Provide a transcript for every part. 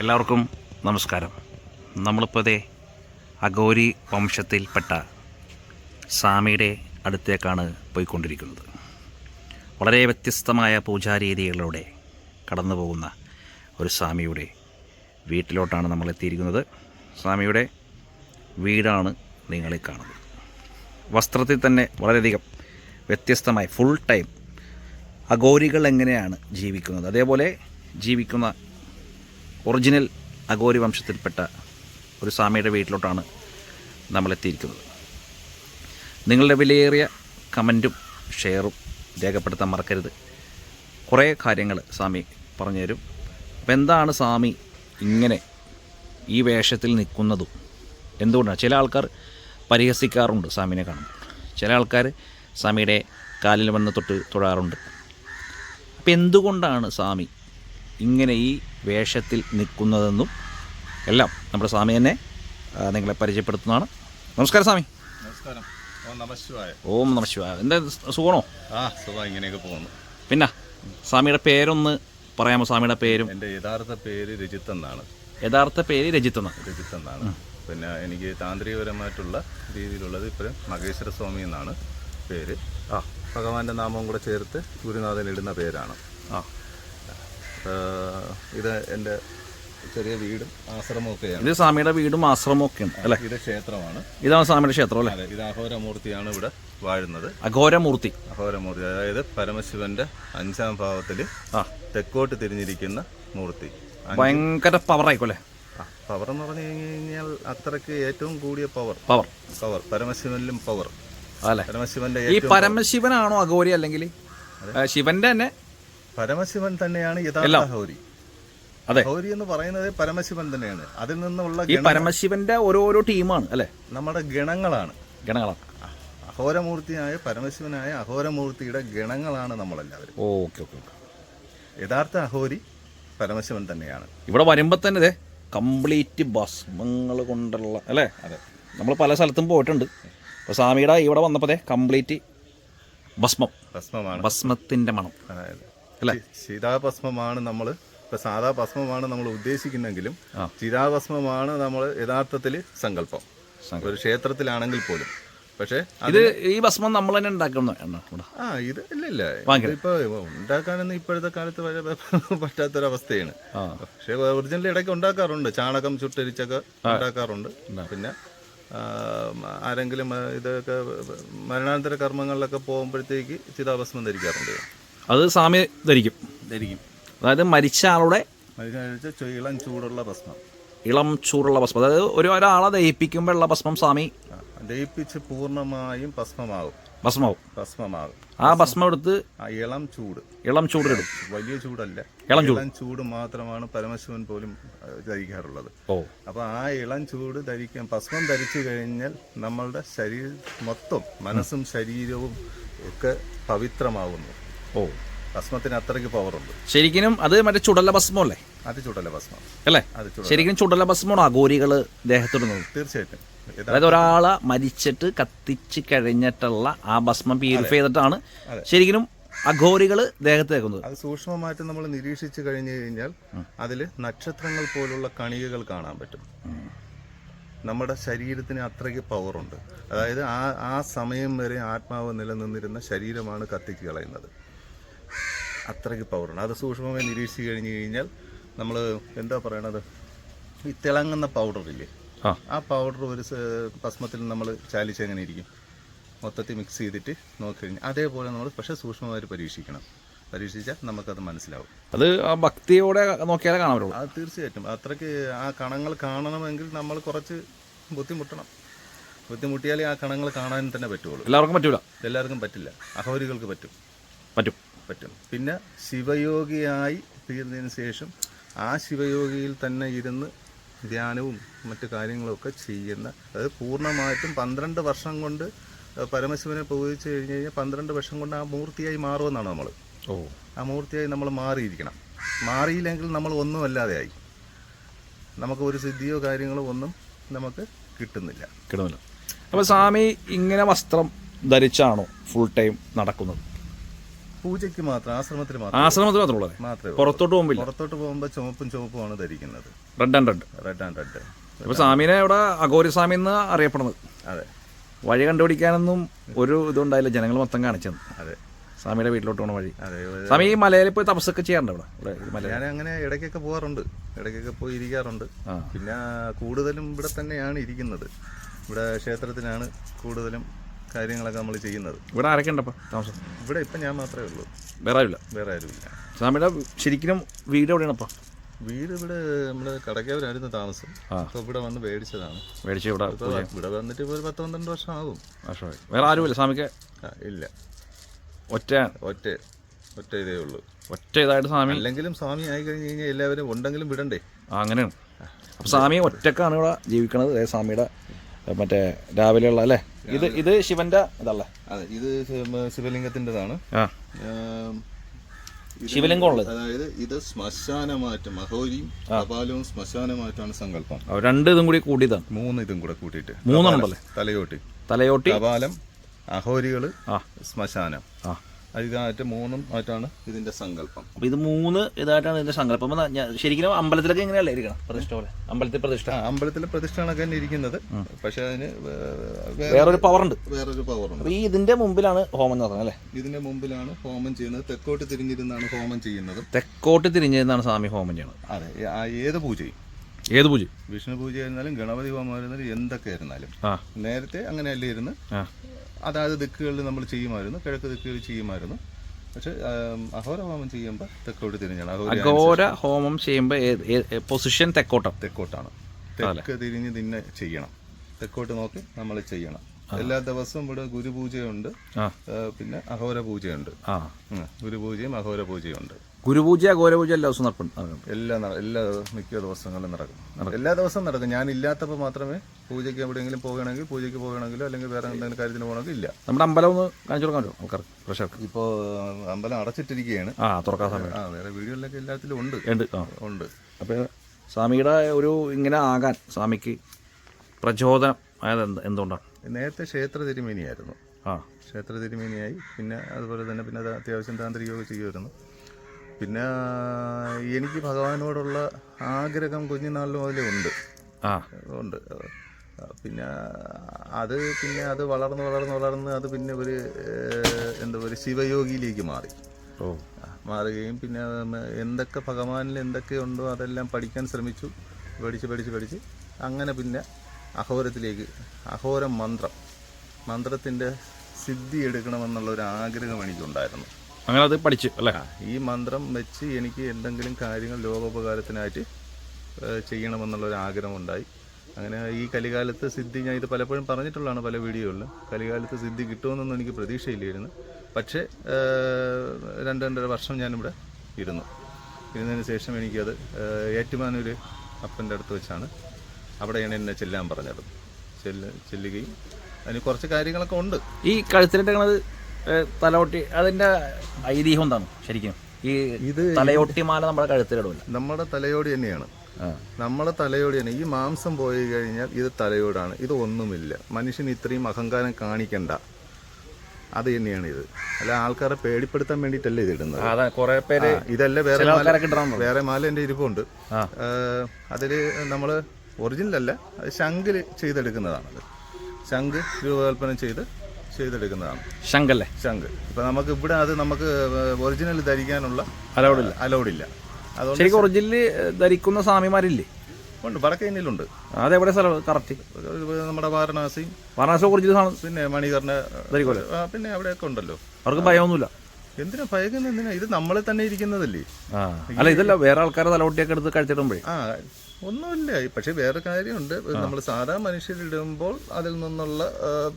എല്ലാവർക്കും നമസ്കാരം. നമ്മളിപ്പോൾ ദേ അഗോരി വംശത്തിൽപ്പെട്ട സ്വാമിയുടെ അടുത്തേക്കാണ് പോയിക്കൊണ്ടിരിക്കുന്നത്. വളരെ വ്യത്യസ്തമായ പൂജാരീതികളിലൂടെ കടന്നു പോകുന്ന ഒരു സ്വാമിയുടെ വീട്ടിലോട്ടാണ് നമ്മൾ എത്തിയിരിക്കുന്നത് സ്വാമിയുടെ വീടാണ് നിങ്ങളെ കാണുന്നത്. വസ്ത്രത്തിൽ തന്നെ വളരെയധികം വ്യത്യസ്തമായി ഫുൾ ടൈം അഗോരികൾ എങ്ങനെയാണ് ജീവിക്കുന്നത്? അതേപോലെ ജീവിക്കുന്ന ഒറിജിനൽ അഗോരി വംശത്തിൽപ്പെട്ട ഒരു സ്വാമിയുടെ വീട്ടിലോട്ടാണ് നമ്മൾ എത്തിയിരിക്കുന്നത് നിങ്ങളുടെ വിലയേറിയ കമന്റും ഷെയറും രേഖപ്പെടുത്താൻ മറക്കരുത്. കുറേ കാര്യങ്ങൾ സ്വാമി പറഞ്ഞു തരും. അപ്പം എന്താണ് സ്വാമി ഇങ്ങനെ ഈ വേഷത്തിൽ നിൽക്കുന്നതും? എന്തുകൊണ്ടാണ്? ചില ആൾക്കാർ പരിഹസിക്കാറുണ്ട് സ്വാമിനെ കാണുമ്പോൾ ചില ആൾക്കാർ സ്വാമിയുടെ കാലിൽ വന്ന് തൊട്ട് തൊഴാറുണ്ട്. അപ്പം എന്തുകൊണ്ടാണ് സ്വാമി ഇങ്ങനെ ഈ വേഷത്തിൽ നിൽക്കുന്നതെന്നും എല്ലാം നമ്മുടെ സ്വാമി തന്നെ നിങ്ങളെ പരിചയപ്പെടുത്തുന്നതാണ്. നമസ്കാരം സ്വാമി. നമസ്കാരം. ഓം നമശിവായ എന്താ സുഖമാണോ? ആ സുഖം ഇങ്ങനെയൊക്കെ പോകുന്നു. പിന്നെ സ്വാമിയുടെ പേരൊന്ന് പറയാമോ സ്വാമിയുടെ പേരും? എന്റെ യഥാർത്ഥ പേര് രജിത്ത് എന്നാണ്. യഥാർത്ഥ പേര് രജിത്ത് എന്നാണ്. രജിത്ത് എന്നാണ്. പിന്നെ എനിക്ക് താന്ത്രികപരമായിട്ടുള്ള രീതിയിലുള്ളത് ഇപ്പോഴും മഹേശ്വര സ്വാമി എന്നാണ് പേര്. ആ ഭഗവാന്റെ നാമം കൂടെ ചേർത്ത് ഗുരുനാഥൻ ഇടുന്ന പേരാണ്. ആ, ഇത് എന്റെ ചെറിയ വീടും ആശ്രമവും ഒക്കെയാണ് ഇത് സ്വാമിയുടെ വീടും ഉണ്ട് അല്ലേ? ഇത് ക്ഷേത്രമാണ്. ഇതാണ് സ്വാമിയുടെ ക്ഷേത്രം അല്ലേ? ഇത് അഘോരമൂർത്തിയാണ് ഇവിടെ വാഴുന്നത്. അഘോരമൂർത്തി. അഘോരമൂർത്തി അതായത് പരമശിവന്റെ അഞ്ചാം ഭാവത്തിൽ ആ. തെക്കോട്ട് തിരിഞ്ഞിരിക്കുന്ന മൂർത്തി. ഭയങ്കര പവർ അല്ലേ? പവർ എന്ന് പറഞ്ഞു കഴിഞ്ഞാൽ അത്രയ്ക്ക് ഏറ്റവും കൂടിയ പവർ പവർ പവർ പരമശിവനിലും പവർ അല്ലെ? പരമശിവന്റെ ഈ പരമശിവനാണോ അഘോരി അല്ലെങ്കിൽ? ശിവന്റെ തന്നെ പരമശിവൻ തന്നെയാണ് യഥാർത്ഥ ഹൗരി അതെ. ഹൗരി എന്ന് പറയുന്നത് പരമശിവൻ തന്നെയാണ്. അതിൽ നിന്നുള്ള ഈ പരമശിവന്റെ ഓരോരോ ടീമാണ് അല്ലെ? നമ്മുടെ ഗണങ്ങളാണ്. ഗണങ്ങളാണ്. അഹോരമൂർത്തിയായ പരമശിവനായ അഹോരമൂർത്തിയുടെ ഗണങ്ങളാണ് നമ്മളെല്ലാവരും. Okay okay okay. യഥാർത്ഥ അഹോരി പരമശിവൻ തന്നെയാണ്. ഇവിടെ വരുമ്പോൾ തന്നെ ഇതേ കംപ്ലീറ്റ് ഭസ്മങ്ങൾ കൊണ്ടുള്ള അല്ലേ? അതെ. നമ്മൾ പല സ്ഥലത്തും പോയിട്ടുണ്ട്. അപ്പോൾ സ്വാമിയുടെ ഇവിടെ വന്നപ്പോൾ കംപ്ലീറ്റ് ഭസ്മം. ഭസ്മമാണ്. ഭസ്മത്തിന്റെ മണം. അതായത് അല്ലേ? ശീതാഭസ്മമാണ് ചിതാഭസ്മമാണ് നമ്മൾ ഇപ്പൊ സാധാ ഭസ്മമാണ് നമ്മൾ ഉദ്ദേശിക്കുന്നെങ്കിലും ചിരാഭസ്മമാണ് ചിതാഭസ്മമാണ് നമ്മൾ യഥാർത്ഥത്തിൽ സങ്കല്പം. ഒരു ക്ഷേത്രത്തിലാണെങ്കിൽ പോലും. പക്ഷേ ഇത് ഈ ഭസ്മം നമ്മൾ തന്നെ ഉണ്ടാക്കുന്ന ആ ഇത് ഇല്ല ഇല്ല. ഇപ്പൊ ഉണ്ടാക്കാനൊന്നും ഇപ്പോഴത്തെ കാലത്ത് പറ്റാത്തൊരവസ്ഥയാണ്. പക്ഷെ പക്ഷേ ഒറിജിനൽ ഇടയ്ക്ക് ഉണ്ടാക്കാറുണ്ട്. ചാണകം ചുട്ടരിച്ചൊക്കെ ഉണ്ടാക്കാറുണ്ട്. പിന്നെ ആരെങ്കിലും ഇതൊക്കെ മരണാനന്തര കർമ്മങ്ങളിലൊക്കെ പോകുമ്പോഴത്തേക്ക് ചിതാഭസ്മം ധരിക്കാറുണ്ട്. അത് സ്വാമി ധരിക്കും. ധരിക്കും. അതായത് മരിച്ച ആളുടെ ഇളം ചൂടുള്ള ഭസ്മം. ഇളം ചൂടുള്ള ഭസ്മം. അതായത് ഒരു ഒരാളെ ദഹിപ്പിക്കുമ്പോഴുള്ള ഭസ്മം സ്വാമി ദഹിപ്പിച്ച് പൂർണമായും ഭസ്മമാകും ഭസ്മാവും ഭസ്മമാകും ആ ഭസ്മം എടുത്ത് ഇളം ചൂട്. ഇളം ഇടും വലിയ ചൂടല്ല. ഇളം ചൂട്. ഇളം ചൂട് മാത്രമാണ് പരമശിവൻ പോലും ധരിക്കാറുള്ളത്. ഓ. അപ്പോൾ ആ ഇളം ചൂട് ധരിക്കാൻ ഭസ്മം ധരിച്ചു കഴിഞ്ഞാൽ നമ്മളുടെ ശരീരം മൊത്തം മനസ്സും ശരീരവും ഒക്കെ പവിത്രമാകുന്നു ഓ ഭസ്മത്തിന് അത്രയ്ക്ക് പവറുണ്ട് ശരിക്കും അത് മറ്റേ ചുടല ഭസ്മം അല്ലേ അത് ചുടല ഭസ്മം. അല്ലേ? അത് ചൂട ശരിക്കും ചുടല ഭസ്മമാണ് അഘോരികൾ ദേഹത്തിടുന്നത് തീർച്ചയായിട്ടും. അതായത് ഒരാളെ മരിച്ചിട്ട് കത്തിച്ച് കഴിഞ്ഞിട്ടുള്ള ആ ഭസ്മം പ്യൂരിഫൈ ചെയ്തിട്ടാണ് ശരിക്കും അഘോരികൾ ദേഹത്ത് തേക്കുന്നത് അത് സൂക്ഷ്മമായിട്ട് നമ്മൾ നിരീക്ഷിച്ചു കഴിഞ്ഞു കഴിഞ്ഞാൽ അതിൽ നക്ഷത്രങ്ങൾ പോലുള്ള കണികകൾ കാണാൻ പറ്റും. നമ്മുടെ ശരീരത്തിന് അത്രയ്ക്ക് പവറുണ്ട് അതായത് ആ ആ സമയം വരെ ആത്മാവ് നിലനിന്നിരുന്ന ശരീരമാണ് കത്തിച്ച് കളയുന്നത്. അത്രയ്ക്ക് പവറുണ്ട് അത് സൂക്ഷ്മമായി നിരീക്ഷിച്ച് കഴിഞ്ഞ് കഴിഞ്ഞാൽ നമ്മൾ എന്താ പറയണത്? ഈ തിളങ്ങുന്ന പൗഡറില്ലേ ആ. പൗഡർ ഒരു ഭസ്മത്തിൽ നമ്മൾ ചാലിച്ച് എങ്ങനെ ഇരിക്കും? മൊത്തത്തിൽ മിക്സ് ചെയ്തിട്ട് നോക്കിക്കഴിഞ്ഞാൽ അതേപോലെ നമ്മൾ പക്ഷേ സൂക്ഷ്മമായിട്ട് പരീക്ഷിക്കണം. പരീക്ഷിച്ചാൽ നമുക്കത് മനസ്സിലാവും. അത് ആ ഭക്തിയോടെ നോക്കിയാലേ കാണാൻ പറ്റുള്ളൂ. അത് തീർച്ചയായിട്ടും. അത്രയ്ക്ക് ആ കണങ്ങൾ കാണണമെങ്കിൽ നമ്മൾ കുറച്ച് ബുദ്ധിമുട്ടണം. ബുദ്ധിമുട്ടിയാലേ ആ കണങ്ങൾ കാണാൻ തന്നെ പറ്റുള്ളൂ. എല്ലാവർക്കും പറ്റൂല. എല്ലാവർക്കും പറ്റില്ല. അഹോരികൾക്ക് പറ്റും. പറ്റും. പറ്റും. പിന്നെ ശിവയോഗിയായി തീർന്നതിന് ശേഷം ആ ശിവയോഗിയിൽ തന്നെ ഇരുന്ന് ധ്യാനവും മറ്റു കാര്യങ്ങളൊക്കെ ചെയ്യുന്ന അത് പൂർണമായിട്ടും പന്ത്രണ്ട് വർഷം കൊണ്ട് പരമശിവനെ പൂജിച്ച് കഴിഞ്ഞ് കഴിഞ്ഞാൽ പന്ത്രണ്ട് വർഷം കൊണ്ട് ആ മൂർത്തിയായി മാറുമെന്നാണ് നമ്മൾ ഓ. ആ മൂർത്തിയായി നമ്മൾ മാറിയിരിക്കണം. മാറിയില്ലെങ്കിൽ നമ്മൾ ഒന്നും അല്ലാതെ ആയി. നമുക്ക് ഒരു സിദ്ധിയോ കാര്യങ്ങളോ ഒന്നും നമുക്ക് കിട്ടുന്നില്ല. കിട്ടുന്നില്ല. അപ്പോൾ സ്വാമി ഇങ്ങനെ വസ്ത്രം ധരിച്ചാണോ ഫുൾ ടൈം നടക്കുന്നത്? പൂജയ്ക്ക് മാത്രം ആശ്രമത്തിൽ മാത്രം ആശ്രമത്തിൽ മാത്രമേ മാത്രമേ പുറത്തോട്ട് പോകുമ്പോൾ പുറത്തോട്ട് പോകുമ്പോൾ ചുവപ്പും ചുവപ്പുമാണ് ധരിക്കുന്നത്. Red and red red and red ഇപ്പൊ സ്വാമിനെ ഇവിടെ അഘോരി സ്വാമി എന്ന് അറിയപ്പെടുന്നത്. അതെ. വഴി കണ്ടുപിടിക്കാനൊന്നും ഒരു ഇതുണ്ടായില്ല ജനങ്ങൾ മൊത്തം കാണിച്ചത്. അതെ. സ്വാമിയുടെ വീട്ടിലോട്ട് പോണ വഴി. സ്വാമി ഈ മലയിൽ പോയി തപസ്സൊക്കെ ചെയ്യാറുണ്ട് ഇവിടെ? ഇവിടെ ഞാൻ അങ്ങനെ ഇടയ്ക്കൊക്കെ പോകാറുണ്ട്. ഇടയ്ക്കൊക്കെ പോയി ഇരിക്കാറുണ്ട്. പിന്നെ കൂടുതലും ഇവിടെ തന്നെയാണ് ഇരിക്കുന്നത്. ഇവിടെ ക്ഷേത്രത്തിലാണ് കൂടുതലും കാര്യങ്ങളൊക്കെ നമ്മൾ ചെയ്യുന്നത്. ഇവിടെ ആരൊക്കെ ഉണ്ടപ്പോൾ താമസം. ഇവിടെ ഇപ്പം ഞാൻ മാത്രമേ ഉള്ളൂ. വേറെ ആരുമില്ല? വേറെ ആരുമില്ല. സ്വാമിയുടെ ശരിക്കും വീട് എവിടെയാണ് വീട് ഇവിടെ നമ്മുടെ കടക്കവരായിരുന്നു താമസം. അപ്പോൾ ഇവിടെ വന്ന് മേടിച്ചതാണ്. മേടിച്ച് ഇവിടെ ഇവിടെ വന്നിട്ട് ഇപ്പോൾ ഒരു പത്ത് പന്ത്രണ്ട് വർഷം ആകും വർഷമായി. വേറെ ആരുമില്ല സ്വാമിക്ക്? ഇല്ല. ഒറ്റ ഒറ്റ ഒറ്റ ഇതേ ഉള്ളൂ. ഒറ്റ ഇതായിട്ട് സ്വാമി? അല്ലെങ്കിലും സ്വാമി ആയി കഴിഞ്ഞ് കഴിഞ്ഞാൽ എല്ലാവരും ഉണ്ടെങ്കിലും വിടണ്ടേ? ആ അങ്ങനെയാണ്. അപ്പോൾ സ്വാമി ഒറ്റക്കാണ് ഇവിടെ ജീവിക്കണത്. സ്വാമിയുടെ മറ്റേ രാവിലെയുള്ള അല്ലേ? ഇത് ഇത് ശിവന്റെ ഇതല്ലേ? അതെ ഇത് ശിവലിംഗത്തിന്റെതാണ് ശിവലിംഗത്തിന്റെതാണ്. ആ. ആം, ഇത് ശിവലിംഗം ഉള്ളത് അതായത് ഇത് ശ്മശാനമാറ്റം അഹോരിയും കപാലവും ശ്മശാനമായിട്ടാണ് സങ്കല്പം. രണ്ട് ഇതും കൂടി കൂടിയതാണ്. മൂന്ന് ഇതും കൂടെ കൂട്ടിയിട്ട്. മൂന്നെണ്ണുണ്ടല്ലേ തലയോട്ടി. തലയോട്ടി. കപാലം അഹോരികൾ ശ്മശാനം. ആ. അതിനായിട്ട് മൂന്നും ആയിട്ടാണ് ഇതിന്റെ സങ്കല്പം. അപ്പൊ ഇത് മൂന്ന് ഇതായിട്ടാണ് ഇതിന്റെ സങ്കല്പം. ശരിക്കും അമ്പലത്തിലൊക്കെ ഇങ്ങനെയല്ലേ ഇരിക്കണം? പ്രതിഷ്ഠ പോലെ. അമ്പലത്തിൽ പ്രതിഷ്ഠ. അമ്പലത്തിലെ പ്രതിഷ്ഠാണൊക്കെ തന്നെ ഇരിക്കുന്നത്. പക്ഷെ അതിന് വേറൊരു പവർ ഉണ്ട്. വേറൊരു പവർ ഉണ്ട്. ഈ ഇതിന്റെ മുമ്പിലാണ് ഹോമം നടക്കുന്നത് അല്ലേ? ഇതിന്റെ മുമ്പിലാണ് ഹോമം ചെയ്യുന്നത്. തെക്കോട്ട് തിരിഞ്ഞിരുന്നാണ് ഹോമം ചെയ്യുന്നത്. തെക്കോട്ട് തിരിഞ്ഞിരുന്നാണ് സ്വാമി ഹോമം ചെയ്യുന്നത്. അതെ ഏത് പൂജയും. ഏത് പൂജ വിഷ്ണു പൂജ ആയിരുന്നാലും ഗണപതി ഹോമം ആയിരുന്നാലും എന്തൊക്കെ ആയിരുന്നാലും. നേരത്തെ അങ്ങനെയല്ലേ ഇരുന്ന് അതായത് ദിക്കുകളിൽ നമ്മൾ ചെയ്യുമായിരുന്നു കിഴക്ക് ദിക്കുകളിൽ ചെയ്യുമായിരുന്നു. പക്ഷെ അഹോര ഹോമം ചെയ്യുമ്പോൾ തെക്കോട്ട് തിരിഞ്ഞാണ്. അഹോര ഹോമം ചെയ്യുമ്പോൾ പൊസിഷൻ തെക്കോട്ടാണ്. തെക്കോട്ടാണ് തെക്ക് തിരിഞ്ഞ് തിന്നെ ചെയ്യണം. തെക്കോട്ട് നോക്കി നമ്മൾ ചെയ്യണം. എല്ലാ ദിവസവും ഇവിടെ ഗുരുപൂജയുണ്ട്. പിന്നെ അഹോര പൂജയുണ്ട്. ഗുരുപൂജയും അഹോര പൂജയുണ്ട്. ഗുരുപൂജ ഗോരപൂജ എല്ലാ ദിവസവും നടക്കും. എല്ലാ എല്ലാ മിക്ക ദിവസങ്ങളിലും നടക്കും. എല്ലാ ദിവസവും നടക്കും. ഞാൻ ഇല്ലാത്തപ്പോൾ മാത്രമേ പൂജയ്ക്ക് എവിടെയെങ്കിലും പോകണമെങ്കിൽ പൂജയ്ക്ക് പോകണമെങ്കിലോ അല്ലെങ്കിൽ വേറെ എന്തെങ്കിലും കാര്യത്തിന് പോകണമെങ്കിൽ ഇല്ല. നമ്മുടെ അമ്പലം ഒന്ന് കാണിച്ചു കൊടുക്കാൻ ആൾക്കാർക്ക് പ്രഷർക്ക് ഇപ്പോൾ അമ്പലം അടച്ചിട്ടിരിക്കുകയാണ്. ആ തുറക്കാൻ സമയം. ആ വേറെ വീടുകളിലൊക്കെ എല്ലാത്തിലും ഉണ്ട്. ഉണ്ട് ഉണ്ട്. അപ്പോൾ സ്വാമിയുടെ ഒരു ഇങ്ങനെ ആകാൻ സ്വാമിക്ക് പ്രചോദനം അതായത് എന്ത് എന്തുകൊണ്ടാണ്? നേരത്തെ ക്ഷേത്ര തിരുമേനിയായിരുന്നു. ആ. ക്ഷേത്ര തിരുമേനിയായി. പിന്നെ അതുപോലെ തന്നെ പിന്നെ അത് അത്യാവശ്യം താന്ത്രികമൊക്കെ ചെയ്യുമായിരുന്നു പിന്നെ എനിക്ക് ഭഗവാനോടുള്ള ആഗ്രഹം കുഞ്ഞുനാളിൽ മുതലേ ഉണ്ട്. ആ. ഉണ്ട്. പിന്നെ അത് പിന്നെ അത് വളർന്ന് വളർന്ന് വളർന്ന് അത് പിന്നെ ഒരു എന്താ ഒരു ശിവയോഗിയിലേക്ക് മാറി. ഓ. മാറുകയും പിന്നെ എന്തൊക്കെ ഭഗവാനിൽ എന്തൊക്കെ ഉണ്ടോ അതെല്ലാം പഠിക്കാൻ ശ്രമിച്ചു. പഠിച്ച് പഠിച്ച് പഠിച്ച്. അങ്ങനെ പിന്നെ അഹോരത്തിലേക്ക് അഹോരം മന്ത്രം മന്ത്രത്തിന്റെ സിദ്ധി എടുക്കണമെന്നുള്ള ഒരു ആഗ്രഹം എനിക്കുണ്ടായിരുന്നു. അങ്ങനെ അത് പഠിച്ചു അല്ലേ? ഈ മന്ത്രം വെച്ച് എനിക്ക് എന്തെങ്കിലും കാര്യങ്ങൾ ലോകോപകാരത്തിനായിട്ട് ഏഹ്, ചെയ്യണമെന്നുള്ള ഒരു ആഗ്രഹം ഉണ്ടായി അങ്ങനെ ഈ കലികാലത്ത് സിദ്ധി ഞാൻ ഇത് പലപ്പോഴും പറഞ്ഞിട്ടുള്ളതാണ് പല വീഡിയോകളിലും. കലികാലത്ത് സിദ്ധി കിട്ടുമെന്നൊന്നും എനിക്ക് പ്രതീക്ഷയില്ലായിരുന്നു. പക്ഷേ രണ്ട് രണ്ടര വർഷം ഞാനിവിടെ ഇരുന്നു. ഇരുന്നതിന് ശേഷം എനിക്കത് ഏറ്റുമാനൂര് ഏറ്റുമാനൂർ അപ്പന്റെ അടുത്ത് വെച്ചാണ് അവിടെയാണ് എന്നെ ചെല്ലാൻ പറഞ്ഞത്. ചെല്ല ചെല്ലുകയും അതിന് കുറച്ച് കാര്യങ്ങളൊക്കെ ഉണ്ട്. ഈ കഴുത്തിലിട്ടത് തലയോട്ടി അതിന്റെ ഐതിഹ്യം എന്താണ് ശരിക്കും? ഈ ഇത് തലയോട്ടി മാല നമ്മുടെ കഴുത്തിലിടില്ല നമ്മുടെ തലയോടി തന്നെയാണ്. നമ്മളെ തലയോടി തന്നെ. ഈ മാംസം പോയി കഴിഞ്ഞാൽ ഇത് തലയോടാണ്. ഇത് ഒന്നുമില്ല. മനുഷ്യന് ഇത്രയും അഹങ്കാരം കാണിക്കണ്ട. അത് തന്നെയാണ് ഇത്. അല്ല ആൾക്കാരെ പേടിപ്പെടുത്താൻ വേണ്ടിയിട്ടല്ല ഇത് ഇടുന്നത്? ഇതല്ല വേറെ വേറെ മാല എന്റെ ഇരിപ്പുണ്ട്. അതിൽ നമ്മൾ ഒറിജിനലല്ല അല്ല ശംഖിൽ ചെയ്തെടുക്കുന്നതാണത് ശംഖ് രൂപകൽപ്പന ചെയ്ത് ചെയ്തെടുക്കുന്നതാണ്. ശങ്കല്ലേ ശംഖ്. ഇപ്പൊ നമുക്ക് ഇവിടെ അത് നമുക്ക് ഒറിജിനൽ ധരിക്കാനുള്ള അലൗഡില്ല അലൗഡില്ല അതുകൊണ്ട് ശരിക്കും ഒറിജിനൽ ധരിക്കുന്ന സ്വാമിമാരില്ലേ? ഉണ്ട്. വടക്കേ ഇന്ത്യയിലുണ്ട്. അതെവിടെ സ്ഥലം? കറക്റ്റ് നമ്മുടെ വാരണാസി. വാരണാസി ഒറിജിനൽ സാധനം പിന്നെ മണികറിന് പിന്നെ അവിടെ പിന്നെ അവിടെയൊക്കെ ഉണ്ടല്ലോ. അവർക്ക് ഭയമൊന്നുമില്ല. എന്തിനാ ഭയക്കുന്ന എന്തിനാ? ഇത് നമ്മളെ തന്നെ ഇരിക്കുന്നതല്ലേ? അല്ല ഇതല്ല വേറെ ആൾക്കാരെ തലോട്ടിയൊക്കെ എടുത്ത് കഴിച്ചിടുമ്പോഴേ. ആ ഒന്നുമില്ല. പക്ഷെ വേറെ കാര്യമുണ്ട്. നമ്മൾ സാധാ മനുഷ്യരിടുമ്പോൾ അതിൽ നിന്നുള്ള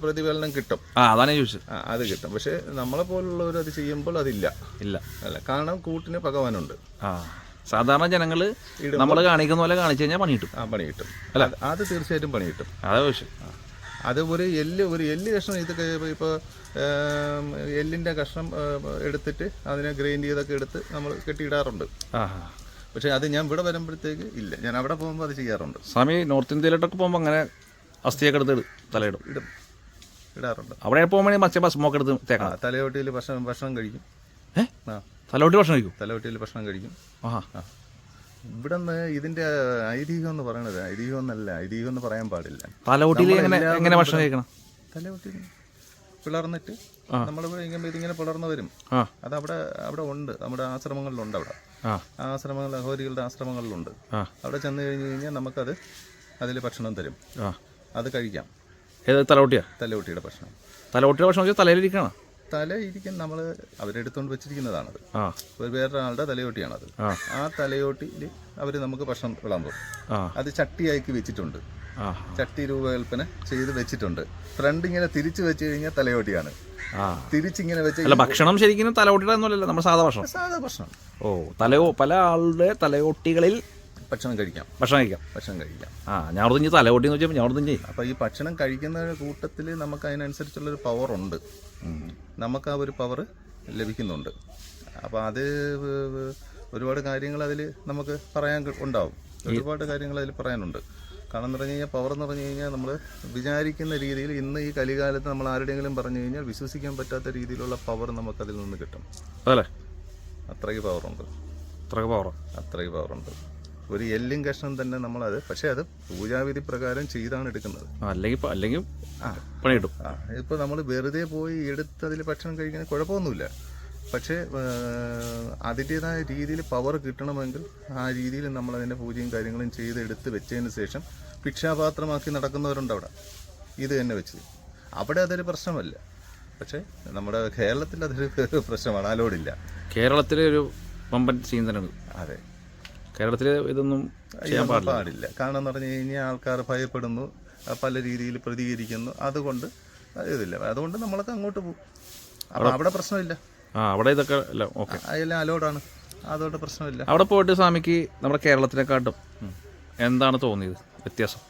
പ്രതിഫലനം കിട്ടും. അതാണ് ചോദിച്ചത്. അത് കിട്ടും. പക്ഷെ നമ്മളെ പോലുള്ളവർ അത് ചെയ്യുമ്പോൾ അതില്ല. ഇല്ല. അല്ല കാരണം കൂട്ടിന് ഭഗവാനുണ്ട്. സാധാരണ ജനങ്ങൾ നമ്മൾ കാണിക്കുന്ന പോലെ കാണിച്ചു കഴിഞ്ഞാൽ പണി കിട്ടും. ആ പണി കിട്ടും. അല്ല. അത് തീർച്ചയായിട്ടും പണി കിട്ടും. അതാ ചോദിച്ചത് അത് ഒരു എല്ല് ഒരു എല്ല് കഷ്ണം ഇത് ഇപ്പോൾ എല്ലിന്റെ കഷ്ണം എടുത്തിട്ട് അതിനെ ഗ്രൈൻഡ് ചെയ്തൊക്കെ എടുത്ത് നമ്മൾ കെട്ടിയിടാറുണ്ട്. പക്ഷേ അത് ഞാൻ ഇവിടെ വരുമ്പോഴത്തേക്ക് ഇല്ല. ഞാൻ അവിടെ പോകുമ്പോൾ അത് ചെയ്യാറുണ്ട്. സ്വാമി നോർത്ത് ഇന്ത്യയിലോട്ടൊക്കെ പോകുമ്പോൾ അങ്ങനെ അസ്ഥിയൊക്കെ എടുത്ത് തലയിടും. ഇടും. ഇടാറുണ്ട്. അവിടെ പോകുമ്പോൾ മത്സ്യം സ്മോക്ക് എടുത്ത് തേക്കാം തേക്കണം തലയോട്ടിയിൽ ഭക്ഷണം ഭക്ഷണം കഴിക്കും. ആ. ഭക്ഷണം കഴിക്കും? തലോട്ടിയിൽ ഭക്ഷണം കഴിക്കും. ആ. ഇവിടെ നിന്ന് ഇതിന്റെ ഐതിഹ്യം എന്ന് പറയണത് ഐതിഹ്യം എന്നല്ല ഐതിഹ്യം എന്ന് പറയാൻ പാടില്ല. തലയോട്ടിയിൽ എങ്ങനെ ഭക്ഷണം കഴിക്കണം? തലയോട്ടിയിൽ പിളർന്നിട്ട് നമ്മൾ ഇങ്ങനെ ഇതിങ്ങനെ പിളർന്നു വരും. അതവിടെ അത് അവിടെ അവിടെ ഉണ്ട് നമ്മുടെ ആശ്രമങ്ങളിലുണ്ട് അവിടെ. ആശ്രമങ്ങൾ അഹോരികളുടെ ആശ്രമങ്ങളിലുണ്ട്. അവിടെ ചെന്ന് കഴിഞ്ഞ് കഴിഞ്ഞാൽ നമുക്കത് അതിൽ ഭക്ഷണം തരും. അത് കഴിക്കാം. ഏത് തലവട്ടിയാ തലവട്ടിയുടെ ഭക്ഷണം. തലവട്ടിയുടെ ഭക്ഷണം തലയിലിരിക്കണം? തല ഇരിക്കും. നമ്മൾ അവരെടുത്തുകൊണ്ട് വെച്ചിരിക്കുന്നതാണത്. ആ. ഒരു വേറൊരാളുടെ തലയോട്ടിയാണത്. ആ. തലയോട്ടിയിൽ അവർ നമുക്ക് ഭക്ഷണം വിളമ്പും. അത് ചട്ടിയാക്കി വെച്ചിട്ടുണ്ട്. ചട്ടി രൂപകൽപ്പന ചെയ്ത് വെച്ചിട്ടുണ്ട്. ഫ്രണ്ട് ഇങ്ങനെ തിരിച്ചു വെച്ച് കഴിഞ്ഞാൽ തലയോട്ടിയാണ്. തിരിച്ചിങ്ങനെ വെച്ച് ഭക്ഷണം ശരിക്കും തലവട്ടിയുടെ ഒന്നുമല്ലല്ലോ നമ്മുടെ സാധാ ഭക്ഷണം. സാധാ ഭക്ഷണം. ഓ തലയോ പല ആളുടെ തലയോട്ടികളിൽ ഭക്ഷണം കഴിക്കാം. ഭക്ഷണം കഴിക്കാം. ഭക്ഷണം കഴിക്കാം. ആ ഞാൻ തലയോട്ടി എന്ന് വെച്ചാൽ നിന്ന് അപ്പോൾ ഈ ഭക്ഷണം കഴിക്കുന്ന കൂട്ടത്തിൽ നമുക്ക് അതിനനുസരിച്ചുള്ളൊരു പവർ ഉണ്ട്. നമുക്ക് ആ ഒരു പവർ ലഭിക്കുന്നുണ്ട്. അപ്പോൾ അത് ഒരുപാട് കാര്യങ്ങൾ അതിൽ നമുക്ക് പറയാൻ ഉണ്ടാവും. ഒരുപാട് കാര്യങ്ങൾ അതിൽ പറയാനുണ്ട്. കാരണം എന്ന് പറഞ്ഞു കഴിഞ്ഞാൽ പവർ എന്ന് പറഞ്ഞു കഴിഞ്ഞാൽ നമ്മൾ വിചാരിക്കുന്ന രീതിയിൽ ഇന്ന് ഈ കലികാലത്ത് നമ്മൾ ആരുടെയെങ്കിലും പറഞ്ഞു കഴിഞ്ഞാൽ വിശ്വസിക്കാൻ പറ്റാത്ത രീതിയിലുള്ള പവർ നമുക്കതിൽ നിന്ന് കിട്ടും. അതല്ലേ? അത്രയ്ക്ക് പവറുണ്ട് അത്രയ്ക്ക് പവർ അത്രയ്ക്ക് പവറുണ്ട് ഒരു എല്ലും കഷ്ണം തന്നെ നമ്മളത് പക്ഷേ അത് പൂജാവിധി പ്രകാരം ചെയ്താണ് എടുക്കുന്നത്. അല്ലെങ്കിൽ അല്ലെങ്കിൽ ആ. പണി കിട്ടും ആ ഇപ്പോൾ നമ്മൾ വെറുതെ പോയി എടുത്ത് അതിൽ ഭക്ഷണം കഴിക്കാൻ കുഴപ്പമൊന്നുമില്ല. പക്ഷേ അതിന്റെതായ രീതിയിൽ പവർ കിട്ടണമെങ്കിൽ ആ രീതിയിൽ നമ്മൾ അതിന്റെ പൂജയും കാര്യങ്ങളും ചെയ്ത് എടുത്ത് വെച്ചതിന് ശേഷം ഭിക്ഷാപാത്രമാക്കി നടക്കുന്നവരുണ്ട് അവിടെ. ഇത് തന്നെ വെച്ച്. അവിടെ അതൊരു പ്രശ്നമല്ല. പക്ഷേ നമ്മുടെ കേരളത്തിൽ അതൊരു പ്രശ്നമാണ്. അലോടില്ല. കേരളത്തിലെ ഒരു പമ്പൻ ചീന്തനാണ് അതെ. കേരളത്തിൽ ഇതൊന്നും ചെയ്യാൻ പാടില്ല. പാടില്ല. കാരണം എന്ന് പറഞ്ഞു കഴിഞ്ഞാൽ ആൾക്കാർ ഭയപ്പെടുന്നു. പല രീതിയിൽ പ്രതികരിക്കുന്നു. അതുകൊണ്ട് ഇതില്ല. അതുകൊണ്ട് നമ്മളൊക്കെ അങ്ങോട്ട് പോകും. അപ്പം അവിടെ പ്രശ്നമില്ല. ആ അവിടെ ഇതൊക്കെ അല്ല ഓക്കെ അതെല്ലാം അലോഡാണ് അതുകൊണ്ട് പ്രശ്നമില്ല. അവിടെ പോയിട്ട് സ്വാമിക്ക് നമ്മുടെ കേരളത്തിനെക്കാട്ടും എന്താണ് തോന്നിയത് വ്യത്യാസം?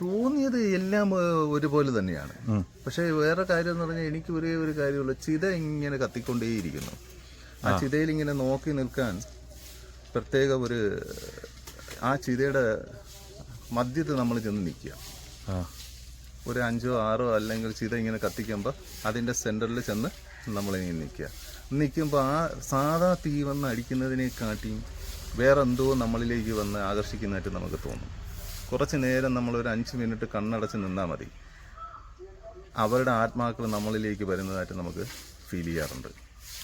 തോന്നിയത് എല്ലാം ഒരുപോലെ തന്നെയാണ്. പക്ഷേ വേറെ കാര്യം എന്ന് പറഞ്ഞാൽ എനിക്ക് ഒരേ ഒരു കാര്യമുള്ള. ചിത ഇങ്ങനെ കത്തിക്കൊണ്ടേയിരിക്കുന്നു. ആ ചിതയിൽ ഇങ്ങനെ നോക്കി നിൽക്കാൻ പ്രത്യേക ഒരു ആ ചിതയുടെ മധ്യത്തിൽ നമ്മൾ ചെന്ന് നിൽക്കുക. ഒരു അഞ്ചോ ആറോ അല്ലെങ്കിൽ ചിത ഇങ്ങനെ കത്തിക്കുമ്പോൾ അതിന്റെ സെന്ററിൽ ചെന്ന് നമ്മളിങ്ങനെ നിൽക്കുക നിൽക്കുമ്പോൾ ആ സാധാ തീ വന്ന് അടിക്കുന്നതിനെക്കാട്ടിയും വേറെ എന്തോ നമ്മളിലേക്ക് വന്ന് ആകർഷിക്കുന്നതായിട്ട് നമുക്ക് തോന്നും. കുറച്ച് നേരം നമ്മളൊരു ഒരു അഞ്ച് മിനിറ്റ് കണ്ണടച്ച് നിന്നാൽ മതി. അവരുടെ ആത്മാക്കൾ നമ്മളിലേക്ക് വരുന്നതായിട്ട് നമുക്ക് ഫീൽ ചെയ്യാറുണ്ട്.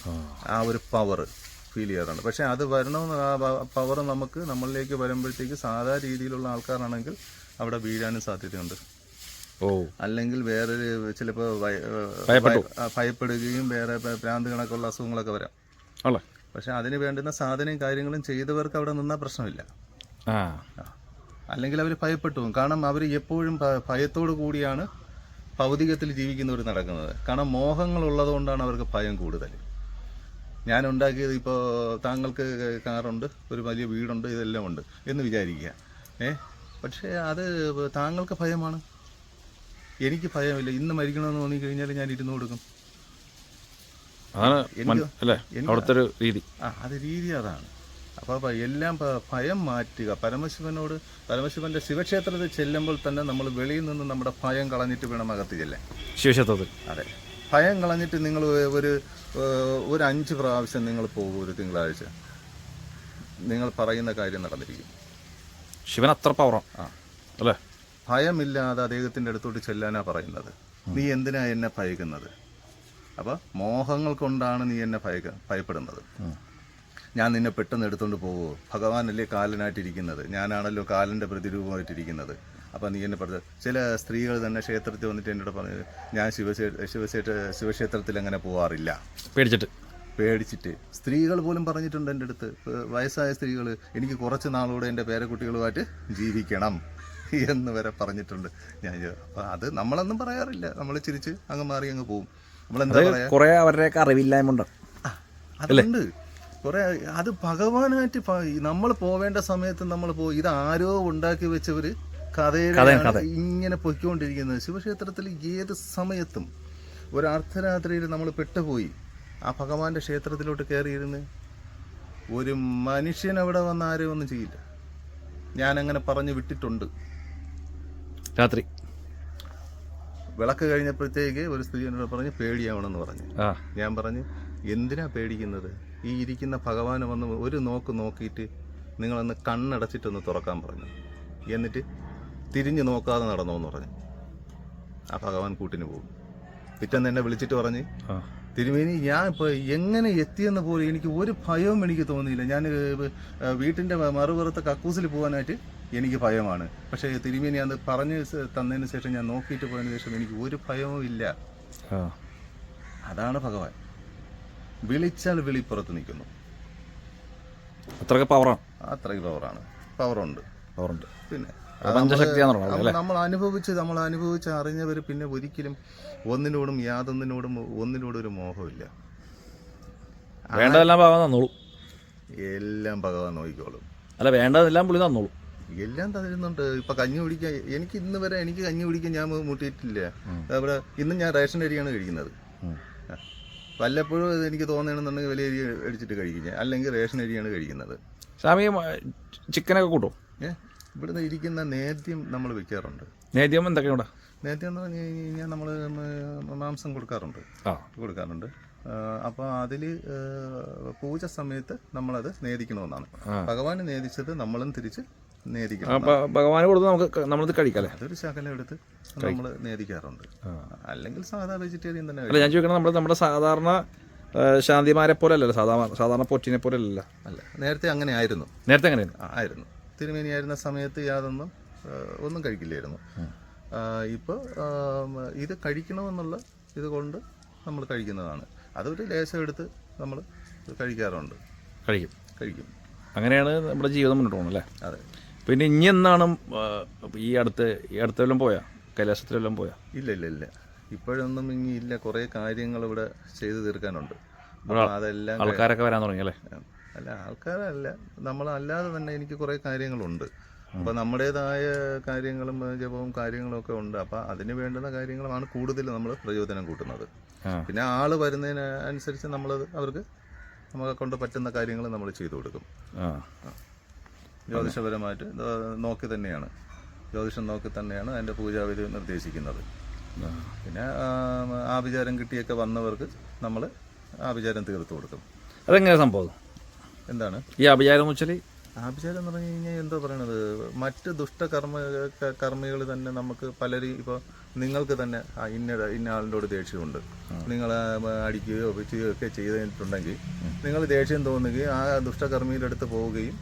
ആ. ഒരു പവർ ഫീൽ ചെയ്യാറുണ്ട്. പക്ഷേ അത് വരണമെന്ന് ആ പവർ നമുക്ക് നമ്മളിലേക്ക് വരുമ്പോഴത്തേക്ക് സാധാ രീതിയിലുള്ള ആൾക്കാരാണെങ്കിൽ അവിടെ വീഴാനും സാധ്യതയുണ്ട്. അല്ലെങ്കിൽ വേറെ ചിലപ്പോ. ഭയപ്പെടുകയും വേറെ ഭ്രാന്ത് കണക്കുള്ള അസുഖങ്ങളൊക്കെ വരാം. പക്ഷെ അതിന് വേണ്ടുന്ന സാധനയും കാര്യങ്ങളും ചെയ്തവർക്ക് അവിടെ നിന്നാ പ്രശ്നമില്ല. അല്ലെങ്കിൽ അവർ ഭയപ്പെട്ടു കാരണം അവർ എപ്പോഴും ഭയത്തോടു കൂടിയാണ് ഭൗതികത്തിൽ ജീവിക്കുന്നവർ നടക്കുന്നത്. കാരണം മോഹങ്ങൾ ഉള്ളതുകൊണ്ടാണ് അവർക്ക് ഭയം കൂടുതൽ. ഞാൻ ഉണ്ടാക്കിയത് ഇപ്പോൾ താങ്കൾക്ക് കാറുണ്ട് ഒരു വലിയ വീടുണ്ട് ഇതെല്ലാം ഉണ്ട് എന്ന് വിചാരിക്കുക. ഏ? പക്ഷേ അത് താങ്കൾക്ക് ഭയമാണ്. എനിക്ക് ഭയമില്ല. ഇന്ന് മരിക്കണമെന്ന് തോന്നി കഴിഞ്ഞാൽ ഞാൻ ഇരുന്ന് കൊടുക്കും. അതാണ് അല്ലേ? എനിക്ക് അവിടുത്തെ ഒരു രീതി. ആ അത് രീതി അതാണ്. അപ്പോൾ എല്ലാം ഭയം മാറ്റുക. പരമശിവനോട് പരമശിവന്റെ ശിവക്ഷേത്രത്തിൽ ചെല്ലുമ്പോൾ തന്നെ നമ്മൾ വെളിയിൽ നിന്ന് നമ്മുടെ ഭയം കളഞ്ഞിട്ട് വേണം അകത്ത് ചെല്ലാൻ. ശിവക്ഷേത്രത്തിൽ. അതെ. ഭയം കളഞ്ഞിട്ട് നിങ്ങൾ ഒരു ഒരു അഞ്ച് പ്രാവശ്യം നിങ്ങൾ പോകും ഒരു തിങ്കളാഴ്ച. നിങ്ങൾ പറയുന്ന കാര്യം നടന്നിരിക്കും. ശിവൻ അത്ര പവറാണ് ആ. അല്ലേ? ഭയമില്ലാതെ അദ്ദേഹത്തിന്റെ അടുത്തോട്ട് ചെല്ലാനാ പറയുന്നത്. നീ എന്തിനാ എന്നെ ഭയക്കുന്നത്? അപ്പോൾ മോഹങ്ങൾ കൊണ്ടാണ് നീ എന്നെ ഭയക്ക ഭയപ്പെടുന്നത്. ഞാൻ നിന്നെ പെട്ടെന്ന് എടുത്തുകൊണ്ട് പോകുമോ ഭഗവാനല്ലേ കാലനായിട്ടിരിക്കുന്നത്. ഞാനാണല്ലോ കാലന്റെ പ്രതിരൂപമായിട്ടിരിക്കുന്നത്. അപ്പോൾ നീ എന്നെ പറഞ്ഞത് ചില സ്ത്രീകൾ തന്നെ ക്ഷേത്രത്തിൽ വന്നിട്ട് എന്നോട് പറഞ്ഞു ഞാൻ ശിവക്ഷേ ശിവക്ഷേത്ര ശിവക്ഷേത്രത്തിൽ അങ്ങനെ പോവാറില്ല. പേടിച്ചിട്ട്. പേടിച്ചിട്ട്. സ്ത്രീകൾ പോലും പറഞ്ഞിട്ടുണ്ട് എന്റെ അടുത്ത്. വയസ്സായ സ്ത്രീകൾ എനിക്ക് കുറച്ച് നാളോടെ എന്റെ പേരക്കുട്ടികളുമായിട്ട് ജീവിക്കണം. എന്ന് വരെ പറഞ്ഞിട്ടുണ്ട്. ഞാൻ അപ്പം അത് നമ്മളൊന്നും പറയാറില്ല. നമ്മൾ ചിരിച്ച് അങ്ങ് മാറി അങ്ങ് പോകും നമ്മളെന്താ പറയാ? കുറെ അവരുടെയൊക്കെ അറിവില്ലായ്മ ഉണ്ട് അതുണ്ട്. കുറെ അത് ഭഗവാനായിട്ട് നമ്മൾ പോവേണ്ട സമയത്ത് നമ്മൾ പോയി ഇത് ആരോ ഉണ്ടാക്കി വെച്ചവര് കഥയിലാണ് ഇങ്ങനെ പൊയ്ക്കൊണ്ടിരിക്കുന്നത്. ശിവക്ഷേത്രത്തിൽ ഏത് സമയത്തും ഒരു അർദ്ധരാത്രിയിൽ നമ്മൾ പെട്ടുപോയി. ആ ഭഗവാന്റെ ക്ഷേത്രത്തിലോട്ട് കയറിയിരുന്ന് ഒരു മനുഷ്യൻ അവിടെ വന്ന് ആരും ഒന്നും ചെയ്യില്ല. ഞാൻ അങ്ങനെ പറഞ്ഞു വിട്ടിട്ടുണ്ട്. രാത്രി. വിളക്ക് കഴിഞ്ഞപ്പോഴത്തേക്ക് ഒരു സ്ത്രീ എന്നോട് പറഞ്ഞ് പേടിയാവണമെന്ന് പറഞ്ഞു. ആ. ഞാൻ പറഞ്ഞു എന്തിനാ പേടിക്കുന്നത്? ഈ ഇരിക്കുന്ന ഭഗവാനെ വന്ന് ഒരു നോക്ക് നോക്കിയിട്ട് നിങ്ങളൊന്ന് കണ്ണടച്ചിട്ടൊന്ന് തുറക്കാൻ പറഞ്ഞു. എന്നിട്ട് തിരിഞ്ഞു നോക്കാതെ നടന്നു എന്ന് പറഞ്ഞു. ആ ഭഗവാൻ കൂട്ടിന് പോകും. പിറ്റേന്ന് എന്നെ വിളിച്ചിട്ട് പറഞ്ഞ് തിരുമേനി ഞാൻ ഇപ്പോൾ എങ്ങനെ എത്തിയെന്ന് പോലും എനിക്ക് ഒരു ഭയവും എനിക്ക് തോന്നിയില്ല. ഞാൻ വീട്ടിന്റെ വീട്ടിന്റെ മറുപുറത്തെ കക്കൂസിൽ പോകാനായിട്ട് എനിക്ക് ഭയമാണ്. പക്ഷേ തിരുമേനി അത് പറഞ്ഞു തന്നതിന് ശേഷം ഞാൻ നോക്കിയിട്ട് പോയതിന് ശേഷം എനിക്ക് ഒരു ഭയവും ഇല്ല. അതാണ് ഭഗവാൻ. വിളിച്ചാൽ വിളിപ്പുറത്ത് നിൽക്കുന്നു. അത്രയ്ക്ക് പവറാണ് അത്രയ്ക്ക് പവറാണ് പവറുണ്ട് പവറുണ്ട് പിന്നെ നമ്മൾ- നമ്മൾ അനുഭവിച്ച് നമ്മൾ അനുഭവിച്ച് അറിഞ്ഞവർ പിന്നെ ഒരിക്കലും ഒന്നിനോടും യാതൊന്നിനോടും ഒന്നിനോടും ഒരു മോഹമില്ല വേണ്ടതെല്ലാം ഭഗവാൻ തന്നോളൂ. എല്ലാം ഭഗവാൻ നോക്കിക്കോളും. അല്ല വേണ്ടതെല്ലാം പുള്ളി തന്നോളൂ. എല്ലാം തരുന്നുണ്ട് ഇപ്പൊ കഞ്ഞി കുടിക്കാൻ എനിക്ക് ഇന്ന് വരെ എനിക്ക് കഞ്ഞി കുടിക്കാൻ ഞാൻ മുട്ടിയിട്ടില്ല. അവിടെ ഇന്ന് ഞാൻ റേഷൻ അരിയാണ് കഴിക്കുന്നത്. വല്ലപ്പോഴും എനിക്ക് തോന്നണമെന്നുണ്ടെങ്കിൽ വലിയ അരി അടിച്ചിട്ട് കഴിക്കും അല്ലെങ്കിൽ റേഷൻ അരിയാണ് കഴിക്കുന്നത്. സ്വാമി ചിക്കനൊക്കെ കൂട്ടും? ഏഹ് ഇവിടുന്ന് ഇരിക്കുന്ന നേദ്യം നമ്മൾ വെക്കാറുണ്ട്. നേദ്യം എന്തൊക്കെയുണ്ട് നേദ്യം എന്ന് പറഞ്ഞു കഴിഞ്ഞാൽ നമ്മൾ മാംസം കൊടുക്കാറുണ്ട്. കൊടുക്കാറുണ്ട്. അപ്പോൾ അതിൽ പൂജ സമയത്ത് നമ്മളത് നേദിക്കണമെന്നാണ്. ഭഗവാൻ ഭഗവാന് നേദിച്ചത് നമ്മളും തിരിച്ച് നേദിക്കണം. ഭഗവാന് കൊടുത്ത് നമുക്ക് നമ്മളിത് കഴിക്കാല്ലേ അതൊരു ശകലം എടുത്ത് നമ്മൾ നേദിക്കാറുണ്ട്. അല്ലെങ്കിൽ സാധാ വെജിറ്റേറിയൻ തന്നെ അല്ല ഞാൻ ചോദിക്കണം നമ്മൾ നമ്മുടെ സാധാരണ ശാന്തിമാരെ പോലെ അല്ലല്ലോ സാധാരണ സാധാരണ പൊറ്റിനെ പോലെ അല്ലല്ലോ? അല്ല നേരത്തെ അങ്ങനെ ആയിരുന്നു. നേരത്തെ അങ്ങനെ ആയിരുന്നു. തിരുമേനി ആയിരുന്ന സമയത്ത് യാതൊന്നും ഒന്നും കഴിക്കില്ലായിരുന്നു. ഇപ്പോൾ ഇത് കഴിക്കണമെന്നുള്ള ഇത് കൊണ്ട് നമ്മൾ കഴിക്കുന്നതാണ്. അതൊരു ലേശം എടുത്ത് നമ്മൾ കഴിക്കാറുണ്ട്. കഴിക്കും. കഴിക്കും. അങ്ങനെയാണ് നമ്മുടെ ജീവിതം മുന്നോട്ട് പോകുന്നത് അല്ലേ? അതെ. പിന്നെ ഇനി എന്നാണ് ഈ അടുത്ത് ഈ അടുത്തെല്ലാം പോയാ? കൈലാസത്തിലെല്ലാം പോയാ? ഇല്ല ഇല്ല ഇല്ല. ഇപ്പോഴൊന്നും ഇനി ഇല്ല. കുറേ കാര്യങ്ങൾ ഇവിടെ ചെയ്തു തീർക്കാനുണ്ട്. അപ്പോൾ അതെല്ലാം ആൾക്കാരൊക്കെ വരാൻ തുടങ്ങി അല്ലേ? അല്ല ആൾക്കാരല്ല. നമ്മൾ അല്ലാതെ തന്നെ എനിക്ക് കുറേ കാര്യങ്ങളുണ്ട്. അപ്പോൾ നമ്മുടേതായ കാര്യങ്ങളും ജപവും കാര്യങ്ങളും ഒക്കെ ഉണ്ട്. അപ്പോൾ അതിന് വേണ്ടുന്ന കാര്യങ്ങളുമാണ് കൂടുതൽ നമ്മൾ പ്രചോദനം കൂട്ടുന്നത്. പിന്നെ ആൾ വരുന്നതിന് അനുസരിച്ച് നമ്മളത് അവർക്ക് നമ്മളെ കൊണ്ട് പറ്റുന്ന കാര്യങ്ങൾ നമ്മൾ ചെയ്തു കൊടുക്കും. ജ്യോതിഷപരമായിട്ട് നോക്കി തന്നെയാണ്. ജ്യോതിഷം നോക്കി തന്നെയാണ് അതിന്റെ പൂജാവിധി നിർദ്ദേശിക്കുന്നത്. പിന്നെ ആഭിചാരം കിട്ടിയൊക്കെ വന്നവർക്ക് നമ്മൾ ആഭിചാരം തീർത്തു കൊടുക്കും. അതെങ്ങനെ സംഭവം? എന്താണ്? ഈ അഭിചാരം എന്ന് വെച്ചാൽ ആഭിചാരം എന്ന് പറഞ്ഞു കഴിഞ്ഞാൽ എന്താ പറയണത്? മറ്റ് ദുഷ്ടകർമ്മ കർമ്മികൾ തന്നെ നമുക്ക് പലരും ഇപ്പോൾ നിങ്ങൾക്ക് തന്നെ ഇന്ന ഇന്ന ആളിനോട് ദേഷ്യമുണ്ട്. നിങ്ങൾ അടിക്കുകയോ വെച്ചുകയോ ഒക്കെ ചെയ്തിട്ടുണ്ടെങ്കിൽ നിങ്ങൾ ദേഷ്യം തോന്നുകയും ആ ദുഷ്ടകർമ്മിയുടെ അടുത്ത് പോവുകയും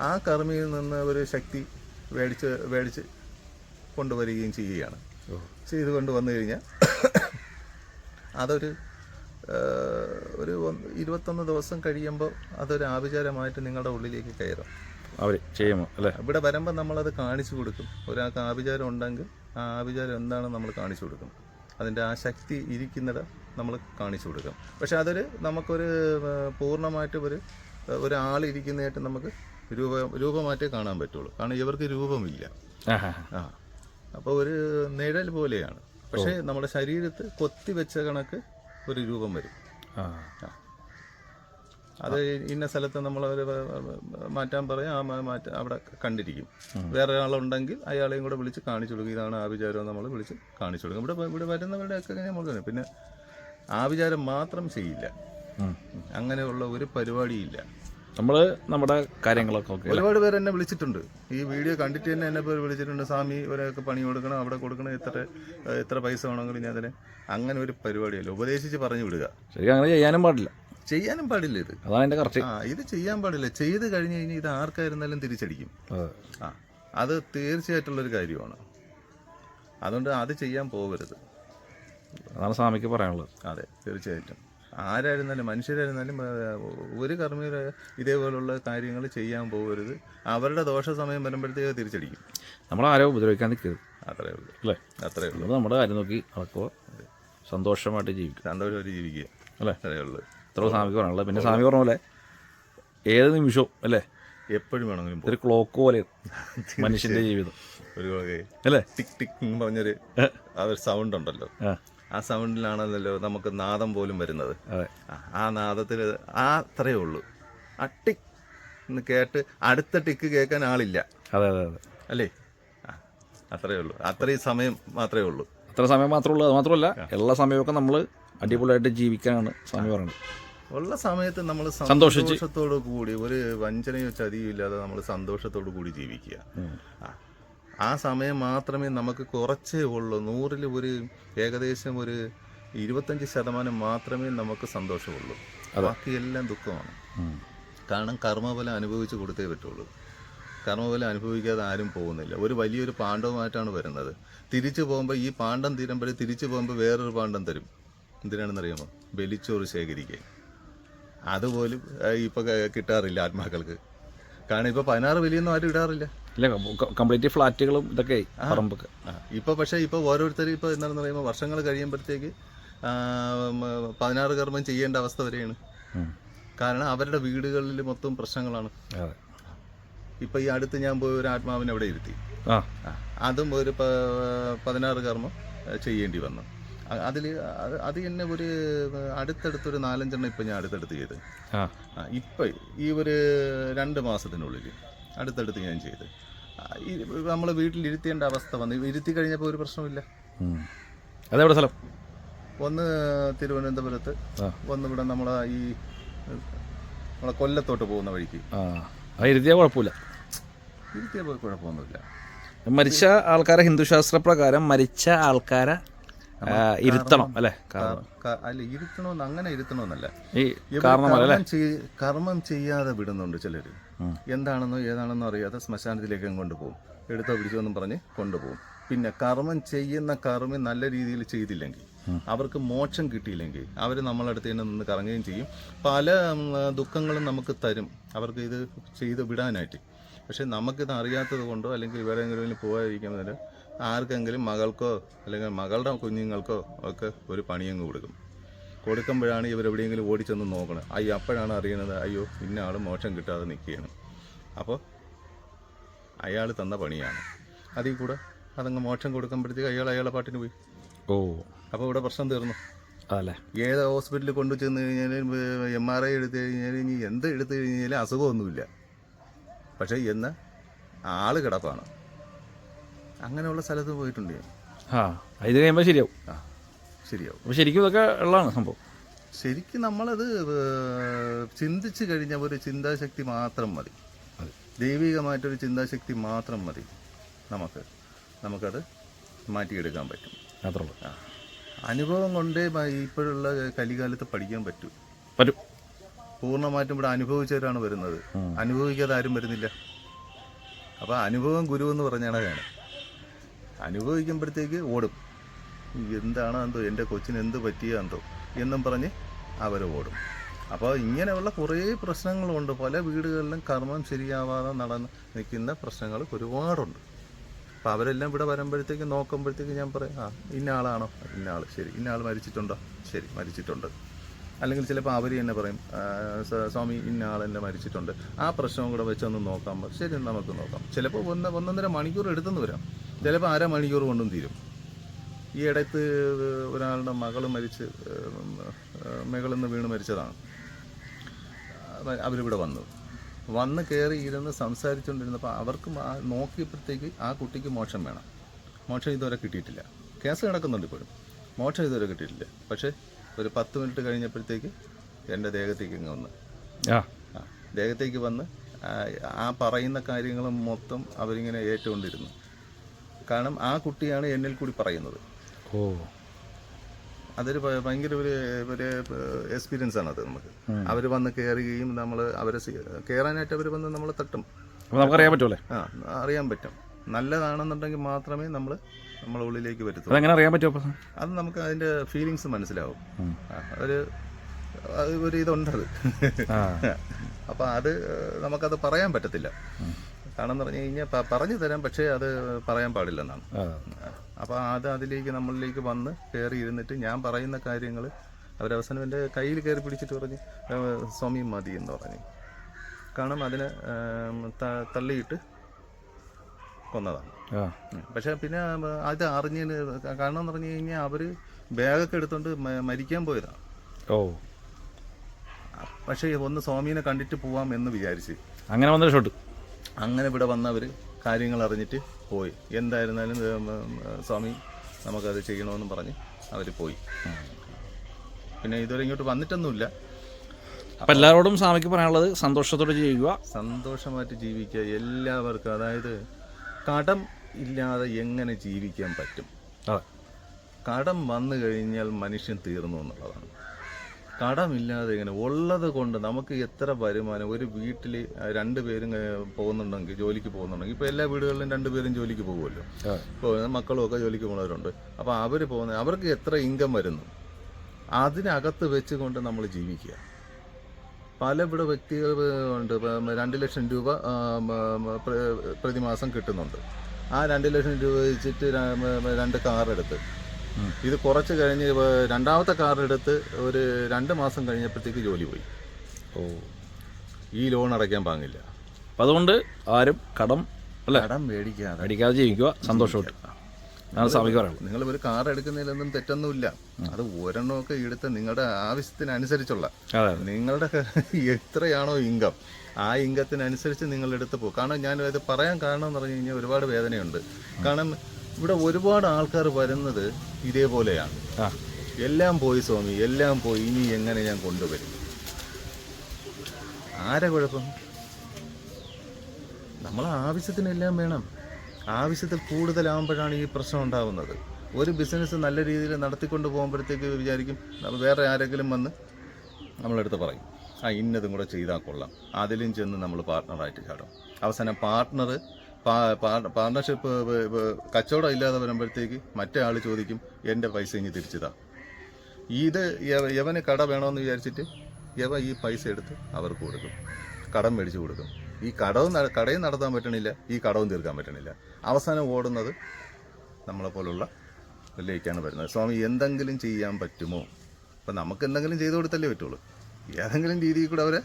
ആ കർമ്മിയിൽ നിന്ന് ഒരു ശക്തി മേടിച്ച് മേടിച്ച് കൊണ്ടുവരികയും ചെയ്യുകയാണ്. ചെയ്ത് കൊണ്ടുവന്നു കഴിഞ്ഞാൽ അതൊരു ഒരു ഇരുപത്തൊന്ന് ദിവസം കഴിയുമ്പോൾ അതൊരു ആഭിചാരമായിട്ട് നിങ്ങളുടെ ഉള്ളിലേക്ക് കയറും. അവർ ചെയ്യുമോ? അല്ലേ? ഇവിടെ വരുമ്പോൾ നമ്മളത് കാണിച്ചു കൊടുക്കും. ഒരാൾക്ക് ആഭിചാരം ഉണ്ടെങ്കിൽ ആ ആഭിചാരം എന്താണെന്ന് നമ്മൾ കാണിച്ചു കൊടുക്കും. അതിന്റെ ആ ശക്തി ഇരിക്കുന്നിടം നമ്മൾ കാണിച്ചു കൊടുക്കും. പക്ഷെ അതൊരു നമുക്കൊരു പൂർണമായിട്ട് ഒരു ഒരാളിരിക്കുന്നതായിട്ട് നമുക്ക് രൂപ രൂപമാറ്റേ കാണാൻ പറ്റുള്ളൂ. കാരണം ഇവർക്ക് രൂപമില്ല. ആ. അപ്പോൾ ഒരു നിഴൽ പോലെയാണ്. പക്ഷേ നമ്മുടെ ശരീരത്ത് കൊത്തി വെച്ച കണക്ക് ഒരു രൂപം വരും. ആ. അത് ഇന്ന സ്ഥലത്ത് നമ്മൾ മാറ്റാൻ പറയാം. ആ മാറ്റ അവിടെ കണ്ടിരിക്കും. വേറെ ഒരാളുണ്ടെങ്കിൽ അയാളെയും കൂടെ വിളിച്ച് കാണിച്ചു കൊടുക്കും. ഇതാണ് ആഭിചാരം നമ്മൾ വിളിച്ച് കാണിച്ചു കൊടുക്കും. ഇവിടെ ഇവിടെ വരുന്നവരുടെ ഒക്കെ നമ്മൾ തന്നെ. പിന്നെ ആഭിചാരം മാത്രം ചെയ്യില്ല. അങ്ങനെയുള്ള ഒരു പരിപാടിയില്ല. നമ്മൾ നമ്മുടെ കാര്യങ്ങളൊക്കെ ഓക്കെ ഒരുപാട് പേര് എന്നെ വിളിച്ചിട്ടുണ്ട്. ഈ വീഡിയോ കണ്ടിട്ട് തന്നെ എന്നെ പേര് വിളിച്ചിട്ടുണ്ട്. സ്വാമി ഇവരൊക്കെ പണി കൊടുക്കണം അവിടെ കൊടുക്കണം എത്ര എത്ര പൈസ വേണമെങ്കിലും ഞാൻ അതിന് അങ്ങനെ ഒരു പരിപാടിയല്ല. ഉപദേശിച്ച് പറഞ്ഞു വിടുക. ശരിക്കും അങ്ങനെ ചെയ്യാനും പാടില്ല. ചെയ്യാനും പാടില്ല ഇത്. അതാണ് എന്റെ കറക്റ്റ് ആ ഇത് ചെയ്യാൻ പാടില്ല. ചെയ്ത് കഴിഞ്ഞ് കഴിഞ്ഞാൽ ഇത് ആർക്കായിരുന്നാലും തിരിച്ചടിക്കും. ആ അത് തീർച്ചയായിട്ടുള്ളൊരു കാര്യമാണ്. അതുകൊണ്ട് അത് ചെയ്യാൻ പോകരുത്. അതാണ് സ്വാമിക്ക് പറയാനുള്ളത്. അതെ തീർച്ചയായിട്ടും. ആരായിരുന്നാലും മനുഷ്യരായിരുന്നാലും ഒരു കർമ്മിയുടെ ഇതേപോലുള്ള കാര്യങ്ങൾ ചെയ്യാൻ പോകരുത്. അവരുടെ ദോഷ സമയം വരുമ്പോഴത്തേക്ക് തിരിച്ചടിക്കും. നമ്മൾ ആരോ ഉപദ്രവിക്കാൻ നിൽക്കരുത്. അത്രേ ഉള്ളൂ. അല്ലേ? അത്രേ ഉള്ളൂ. നമ്മൾ നമ്മുടെ കാര്യം നോക്കി നടക്കുക സന്തോഷമായിട്ട് ജീവിക്കുക സന്തോഷമായിട്ട് ജീവിക്കുക. അല്ലേ? അത്രേ ഉള്ളൂ. ഇത്ര സ്വാമിക്ക് പറയാനുള്ളത് പിന്നെ സ്വാമി പറഞ്ഞ പോലെ ഏത് നിമിഷവും അല്ലേ? എപ്പോഴും വേണമെങ്കിലും ഒരു ക്ലോക്ക് പോലെ മനുഷ്യന്റെ ജീവിതം. ഒരു അല്ലേ? ടിക് ടിക് പറഞ്ഞൊരു ആ ഒരു സൗണ്ട് ഉണ്ടല്ലോ. ആ സൗണ്ടിലാണല്ലോ നമുക്ക് നാദം പോലും വരുന്നത്. ആ, നാദത്തിൽ ആ അത്രയേ ഉള്ളൂ. ആ ടിക് എന്ന് കേട്ട് അടുത്ത ടിക്ക് കേൾക്കാൻ ആളില്ല. അതെ അതെ അതെ. അല്ലേ? ആ അത്രയേ ഉള്ളൂ. അത്രയും സമയം മാത്രമേ ഉള്ളൂ. അത്ര സമയം മാത്രമേ ഉള്ളൂ. അത് മാത്രമല്ല എല്ലാ സമയമൊക്കെ നമ്മൾ അടിപൊളിയായിട്ട് ജീവിക്കാനാണ് സമയം പറയുന്നത്. ഉള്ള സമയത്ത് നമ്മൾ. സന്തോഷത്തോടു കൂടി ഒരു വഞ്ചനയോ ചതിയോ ഇല്ലാതെ നമ്മൾ സന്തോഷത്തോടു കൂടി ജീവിക്കുക. ആ. സമയം മാത്രമേ നമുക്ക് കുറച്ചേ ഉള്ളൂ. നൂറിൽ ഒരു ഏകദേശം ഒരു ഇരുപത്തഞ്ച് ശതമാനം മാത്രമേ നമുക്ക് സന്തോഷമുള്ളൂ. ബാക്കിയെല്ലാം ദുഃഖമാണ്. കാരണം കർമ്മഫലം അനുഭവിച്ച് കൊടുത്തേ പറ്റുള്ളൂ. കർമ്മഫലം അനുഭവിക്കാതെ ആരും പോകുന്നില്ല. ഒരു വലിയൊരു പാണ്ഡവമായിട്ടാണ് വരുന്നത്. തിരിച്ചു പോകുമ്പോൾ ഈ പാണ്ഡം തീരുമ്പോഴേ തിരിച്ചു പോകുമ്പോൾ വേറൊരു പാണ്ഡം തരും. എന്തിനാണെന്നറിയാമോ? ബലിച്ചോറ് ശേഖരിക്കുക അതുപോലും ഇപ്പോൾ കിട്ടാറില്ല ആത്മാക്കൾക്ക്. കാരണം ഇപ്പോൾ പതിനാറ് വലിയൊന്നും ആരും ഇടാറില്ല. ഇല്ല കംപ്ലീറ്റ് ഫ്ലാറ്റുകളും ഇതൊക്കെ പറമ്പൊക്കെ. ഇപ്പൊ പക്ഷേ ഇപ്പൊ ഓരോരുത്തർ ഇപ്പൊ എന്താണെന്ന് പറയുമ്പോൾ വർഷങ്ങൾ കഴിയുമ്പോഴത്തേക്ക് പതിനാറ് കർമ്മം ചെയ്യേണ്ട അവസ്ഥ വരെയാണ്. കാരണം അവരുടെ വീടുകളിൽ മൊത്തം പ്രശ്നങ്ങളാണ്. ഇപ്പൊ ഈ അടുത്ത് ഞാൻ പോയി ഒരു ആത്മാവിനെ അവിടെ ഇരുത്തി. അതും ഒരു പതിനാറ് കർമ്മം ചെയ്യേണ്ടി വന്നു. അതിൽ അത് തന്നെ ഒരു അടുത്തടുത്തൊരു നാലഞ്ചെണ്ണം ഇപ്പം ഞാൻ അടുത്തടുത്ത് ചെയ്ത്. ഇപ്പം ഈ ഒരു രണ്ട് മാസത്തിനുള്ളിൽ അടുത്തടുത്ത് ഞാൻ ചെയ്ത്. നമ്മൾ വീട്ടിലിരുത്തേണ്ട അവസ്ഥ വന്നു. ഇരുത്തി കഴിഞ്ഞപ്പോൾ ഒരു പ്രശ്നമില്ല അതെവിടെ സ്ഥലം? ഒന്ന് തിരുവനന്തപുരത്ത് ഒന്ന് ഇവിടെ നമ്മളെ ഈ നമ്മളെ കൊല്ലത്തോട്ട് പോകുന്ന വഴിക്ക്. ഇരുത്തിയാൽ കുഴപ്പമില്ല. ഇരുത്തിയാൽ കുഴപ്പമൊന്നുമില്ല. മരിച്ച ആൾക്കാരെ ഹിന്ദുശാസ്ത്ര പ്രകാരം മരിച്ച ആൾക്കാരെ ഇരുത്തണം അല്ലേ? അല്ല ഇരുത്തണമെന്ന് അങ്ങനെ ഇരുത്തണമെന്നല്ല. ഈ കർമ്മം ചെയ്യാതെ വിടുന്നുണ്ട് ചിലര്. എന്താണെന്നോ ഏതാണെന്നോ അറിയാതെ ശ്മശാനത്തിലേക്ക് കൊണ്ടുപോകും. എടുത്തോ പിടിച്ചോന്നും പറഞ്ഞ് കൊണ്ടുപോകും. പിന്നെ കർമ്മം ചെയ്യുന്ന കർമ്മി നല്ല രീതിയിൽ ചെയ്തില്ലെങ്കിൽ അവർക്ക് മോക്ഷം കിട്ടിയില്ലെങ്കിൽ അവർ നമ്മളടുത്ത് തന്നെ നിന്ന് കറങ്ങുകയും ചെയ്യും. പല ദുഃഖങ്ങളും നമുക്ക് തരും. അവർക്ക് ഇത് ചെയ്ത് വിടാനായിട്ട്. പക്ഷെ നമുക്കിത് അറിയാത്തത് കൊണ്ടോ അല്ലെങ്കിൽ വേറെങ്കിലും പോകാതിരിക്കുന്നതിന് ആർക്കെങ്കിലും മകൾക്കോ അല്ലെങ്കിൽ മകളുടെ കുഞ്ഞുങ്ങൾക്കോ ഒക്കെ ഒരു പണിയങ്ങ് കൊടുക്കും. കൊടുക്കുമ്പോഴാണ് ഇവരെവിടെയെങ്കിലും ഓടിച്ചെന്ന് നോക്കണം അയ്യോ അപ്പോഴാണ് അറിയണത് അയ്യോ ഇന്ന ആൾ മോശം കിട്ടാതെ നിൽക്കുകയാണ് അപ്പോൾ അയാൾ തന്ന പണിയാണ്. അതിൽ കൂടെ അതങ്ങ് മോക്ഷം കൊടുക്കുമ്പോഴത്തേക്ക് അയാൾ അയാളെ പാട്ടിന് പോയി. ഓ. അപ്പോൾ ഇവിടെ പ്രശ്നം തീർന്നു. അതല്ലേ ഏത് ഹോസ്പിറ്റലിൽ കൊണ്ടു ചെന്ന് കഴിഞ്ഞാൽ എം ആർ ഐ എടുത്തു കഴിഞ്ഞാൽ ഇനി എന്ത് എടുത്തു കഴിഞ്ഞാലും അസുഖമൊന്നുമില്ല. പക്ഷേ എന്ന് ആൾ കിടപ്പാണ്. അങ്ങനെയുള്ള സ്ഥലത്ത് പോയിട്ടുണ്ട് ഞാൻ. ആ ഇത് കഴിയുമ്പോൾ ശരിയാവും. ആ ശരിയാവും. അപ്പോൾ ശരിക്കും ഇതൊക്കെ ഉള്ളതാണ് സംഭവം. ശരിക്കും നമ്മളത് ചിന്തിച്ച് ചിന്തിച്ചു കഴിഞ്ഞ ഒരു ചിന്താശക്തി മാത്രം മതി. ദൈവികമായിട്ടൊരു ചിന്താശക്തി മാത്രം മതി നമുക്ക്. നമുക്കത് മാറ്റിയെടുക്കാൻ പറ്റും. മാത്രമേ ഉള്ളൂ ആ. അനുഭവം കൊണ്ടേ ഇപ്പോഴുള്ള കലികാലത്ത് പഠിക്കാൻ പറ്റൂ. പറ്റും. പൂർണമായിട്ടും ഇവിടെ അനുഭവിച്ചവരാണ് വരുന്നത്. അനുഭവിക്കാതെ ആരും വരുന്നില്ല. അപ്പോൾ അനുഭവം ഗുരു എന്ന് പറഞ്ഞാണ് വേണം അനുഭവിക്കുമ്പോഴത്തേക്ക് ഓടും. എന്താണ് എന്തോ എന്റെ കൊച്ചിന് എന്ത് പറ്റിയാന്തോ എന്നും പറഞ്ഞ് അവർ ഓടും. അപ്പോൾ ഇങ്ങനെയുള്ള കുറേ പ്രശ്നങ്ങളുണ്ട്. പല വീടുകളിലും കർമ്മം ശരിയാവാതെ നടന്ന് നിൽക്കുന്ന പ്രശ്നങ്ങൾ ഒരുപാടുണ്ട്. അപ്പോൾ അവരെല്ലാം ഇവിടെ വരുമ്പോഴത്തേക്ക് നോക്കുമ്പോഴത്തേക്ക് ഞാൻ പറയും ആ ഇന്ന ആളാണോ? ഇന്ന ആൾ ശരി. ഇന്ന ആൾ മരിച്ചിട്ടുണ്ടോ? ശരി മരിച്ചിട്ടുണ്ട്. അല്ലെങ്കിൽ ചിലപ്പോൾ അവർ തന്നെ പറയും സ്വാമി ഇന്ന എന്നെ മരിച്ചിട്ടുണ്ട്. ആ പ്രശ്നവും കൂടെ വെച്ചൊന്ന് നോക്കാം. ശരി നമുക്ക് നോക്കാം. ചിലപ്പോൾ ഒന്ന് ഒന്നൊന്നര മണിക്കൂർ എടുത്തെന്ന് വരാം. ചിലപ്പോൾ അരമണിക്കൂർ കൊണ്ടും തീരും. ഈ ഇടയ്ക്ക് ഒരാളുടെ മകൾ മരിച്ച് മകളിൽ നിന്ന് വീണ് മരിച്ചതാണ്. അവരിവിടെ വന്നു. വന്ന് കയറി ഇരുന്ന് സംസാരിച്ചുകൊണ്ടിരുന്നപ്പോൾ അവർക്കും ആ- നോക്കിയപ്പോഴത്തേക്ക് ആ കുട്ടിക്ക് മോക്ഷം വേണം. മോക്ഷം ഇതുവരെ കിട്ടിയിട്ടില്ല. കേസ് കിടക്കുന്നുണ്ട് ഇപ്പോഴും. മോക്ഷം ഇതുവരെ കിട്ടിയിട്ടില്ല. പക്ഷേ ഒരു പത്ത് മിനിറ്റ് കഴിഞ്ഞപ്പോഴത്തേക്ക് എന്റെ ദേഹത്തേക്ക് ഇങ്ങ് വന്ന്. ആ. ദേഹത്തേക്ക് വന്ന് ആ, ആ പറയുന്ന കാര്യങ്ങളും മൊത്തം അവരിങ്ങനെ ഏറ്റുകൊണ്ടിരുന്നു. കാരണം ആ കുട്ടിയാണ് എന്നിൽ കൂടി പറയുന്നത്. ഓ. അതൊരു ഭയങ്കര ഒരു ഒരു എക്സ്പീരിയൻസ് ആണ് അത് നമുക്ക്. അവർ വന്ന് കയറുകയും നമ്മൾ അവരെ കയറാനായിട്ട് അവർ വന്ന് നമ്മളെ തട്ടും. നമുക്കറിയാൻ പറ്റുമല്ലേ ആ അറിയാൻ പറ്റും. നല്ലതാണെന്നുണ്ടെങ്കിൽ മാത്രമേ നമ്മൾ നമ്മളെ ഉള്ളിലേക്ക് വരുത്തുള്ളൂ. അതെങ്ങനെ അറിയാൻ പറ്റുമോ അത് നമുക്ക് അതിന്റെ ഫീലിങ്സ് മനസ്സിലാവും. ഒരു ഒരു ഇതുണ്ടത് ആ. അപ്പോൾ അത് നമുക്കത് പറയാൻ പറ്റത്തില്ല. കാരണം പറഞ്ഞു കഴിഞ്ഞാൽ പറഞ്ഞു തരാം പക്ഷേ അത് പറയാൻ പാടില്ലെന്നാണ്. അപ്പോൾ അത് അതിലേക്ക് നമ്മളിലേക്ക് വന്ന് കയറി ഇരുന്നിട്ട് ഞാൻ പറയുന്ന കാര്യങ്ങൾ അവരവസാനം എന്റെ കയ്യിൽ കയറി പിടിച്ചിട്ട് പറഞ്ഞ് "ആ, സ്വാമി മതി എന്ന് പറഞ്ഞു. കാരണം അതിനെ തള്ളിയിട്ട് കൊന്നതാണ്. പക്ഷെ പിന്നെ അത് അറിഞ്ഞതിന് കാരണം എന്ന് പറഞ്ഞു കഴിഞ്ഞാൽ അവർ ബാഗൊക്കെ എടുത്തോണ്ട് മരിക്കാൻ പോയതാണ് ഓ. പക്ഷേ ഒന്ന് സ്വാമീനെ കണ്ടിട്ട് പോവാം എന്ന് വിചാരിച്ച്. അങ്ങനെ വന്നൊരു ഷോട്ട്. അങ്ങനെ ഇവിടെ വന്നവർ കാര്യങ്ങൾ അറിഞ്ഞിട്ട് പോയി. എന്തായിരുന്നാലും സ്വാമി നമുക്കത് ചെയ്യണമെന്നും പറഞ്ഞ് അവർ പോയി. പിന്നെ ഇതുവരെ ഇങ്ങോട്ട് വന്നിട്ടൊന്നുമില്ല. അപ്പം എല്ലാവരോടും സ്വാമിക്ക് പറയാനുള്ളത് സന്തോഷത്തോടെ ജീവിക്കുക സന്തോഷമായിട്ട് ജീവിക്കുക എല്ലാവർക്കും. അതായത് കടം ഇല്ലാതെ എങ്ങനെ ജീവിക്കാൻ പറ്റും? കടം വന്നു കഴിഞ്ഞാൽ മനുഷ്യൻ തീർന്നു എന്നുള്ളതാണ്. കടമില്ലാതെ ഇങ്ങനെ ഉള്ളത് കൊണ്ട് നമുക്ക് എത്ര വരുമാനം? ഒരു വീട്ടിൽ രണ്ട് പേരും പോകുന്നുണ്ടെങ്കിൽ ജോലിക്ക് പോകുന്നുണ്ടെങ്കിൽ ഇപ്പോൾ എല്ലാ വീടുകളിലും രണ്ടുപേരും ജോലിക്ക് പോകുമല്ലോ. ഇപ്പോൾ മക്കളും ഒക്കെ ജോലിക്ക് പോകുന്നവരുണ്ട്. അപ്പോൾ അവർ പോകുന്ന അവർക്ക് എത്ര ഇൻകം വരുന്നു? അതിനകത്ത് വെച്ചുകൊണ്ട് നമ്മൾ ജീവിക്കുക. പല ഇവിടെ വ്യക്തികൾ ഉണ്ട്. ഇപ്പം രണ്ട് ലക്ഷം രൂപ പ്രതിമാസം കിട്ടുന്നുണ്ട്. ആ രണ്ട് ലക്ഷം രൂപ വെച്ചിട്ട് രണ്ട് കാർ എടുത്ത് ഇത് കുറച്ച് കഴിഞ്ഞ് രണ്ടാമത്തെ കാർ എടുത്ത് ഒരു രണ്ട് മാസം കഴിഞ്ഞപ്പോഴത്തേക്ക് ജോലി പോയി. ഓ. ഈ ലോൺ അടയ്ക്കാൻ പാങ്ങില്ല. അപ്പം അതുകൊണ്ട് ആരും കടം അല്ല? കടം മേടിക്കാതെ. അടിക്കാതെ ജീവിക്കുക സന്തോഷമായിട്ട്. നിങ്ങൾ ഒരു കാർ എടുക്കുന്നതിലൊന്നും തെറ്റൊന്നുമില്ല. അത് ഒരെണ്ണമൊക്കെ എടുത്ത് നിങ്ങളുടെ ആവശ്യത്തിനനുസരിച്ചുള്ള. നിങ്ങളുടെ എത്രയാണോ ഇൻകം ആ ഇൻകത്തിനനുസരിച്ച് നിങ്ങൾ എടുത്ത് പോകും കാരണം ഞാൻ ഇത് പറയാൻ കാരണം എന്ന് പറഞ്ഞു കഴിഞ്ഞാൽ ഒരുപാട് വേദനയുണ്ട്. കാരണം ഇവിടെ ഒരുപാട് ആൾക്കാർ വരുന്നത് ഇതേപോലെയാണ്. എല്ലാം പോയി സ്വാമി എല്ലാം പോയി ഇനി എങ്ങനെ ഞാൻ കൊണ്ടുവരും? ആരെ കുഴപ്പം? നമ്മൾ ആവശ്യത്തിനെല്ലാം വേണം. ആവശ്യത്തിൽ കൂടുതലാകുമ്പോഴാണ് ഈ പ്രശ്നം ഉണ്ടാകുന്നത് ഒരു ബിസിനസ് നല്ല രീതിയിൽ നടത്തിക്കൊണ്ട് പോകുമ്പോഴത്തേക്ക് വിചാരിക്കും വേറെ ആരെങ്കിലും വന്ന് നമ്മളെടുത്ത് പറയും. ആ ഇന്നതും കൂടെ ചെയ്താൽ കൊള്ളാം. അതിലും ചെന്ന് നമ്മൾ പാർട്ട്ണറായിട്ട് ചാടും. അവസാനം പാർട്ട്ണർ പാർട്ണർഷിപ്പ് കച്ചവടം ഇല്ലാതെ വരുമ്പോഴത്തേക്ക് മറ്റേ ആൾ ചോദിക്കും എന്റെ പൈസ ഇനി തിരിച്ചതാ. ഇത് യവ- യവന് കട വേണമെന്ന് വിചാരിച്ചിട്ട് യവ ഈ പൈസ എടുത്ത് അവർക്ക് കൊടുക്കും. കടം മേടിച്ച് കൊടുക്കും. ഈ കടവും കടയും നടത്താൻ പറ്റണില്ല ഈ കടവും തീർക്കാൻ പറ്റണില്ല. അവസാനം ഓടുന്നത് നമ്മളെ പോലുള്ള ഇതിലേക്കാണ് വരുന്നത്. സ്വാമി എന്തെങ്കിലും ചെയ്യാൻ പറ്റുമോ? അപ്പം നമുക്ക് എന്തെങ്കിലും ചെയ്തു കൊടുത്തല്ലേ പറ്റുള്ളൂ. ഏതെങ്കിലും രീതിയിൽ കൂടെ അവരെ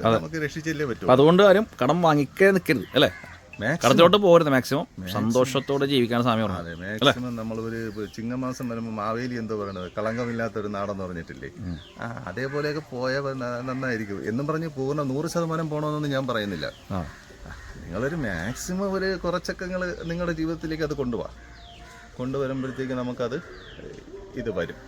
നമുക്ക് രക്ഷിച്ചല്ലേ പറ്റുള്ളൂ. അതുകൊണ്ട് ആരും കടം വാങ്ങിക്കേ നിൽക്കരുത് അല്ലേ? കടത്തിലോട്ട് പോകരുത് മാക്സിമം സന്തോഷത്തോടെ ജീവിക്കാൻ സമയം അതെ മാക്സിമം നമ്മൾ ഒരു ചിങ്ങമാസം വരുമ്പോൾ മാവേലി എന്തോ പറയണത്? കളങ്കമില്ലാത്ത ഒരു നാടെന്ന് പറഞ്ഞിട്ടില്ലേ? ആ അതേപോലെയൊക്കെ പോയാൽ ന- നന്നായിരിക്കും. എന്നും പറഞ്ഞ് പൂർണ നൂറ് ശതമാനം പോകണമെന്നൊന്നും ഞാൻ പറയുന്നില്ല. നിങ്ങളൊരു മാക്സിമം ഒരു കുറച്ചൊക്കെ നിങ്ങൾ നിങ്ങളുടെ ജീവിതത്തിലേക്ക് അത് കൊണ്ടുപോവാം കൊണ്ടുവരുമ്പോഴത്തേക്ക് നമുക്കത് ഇത് വരും.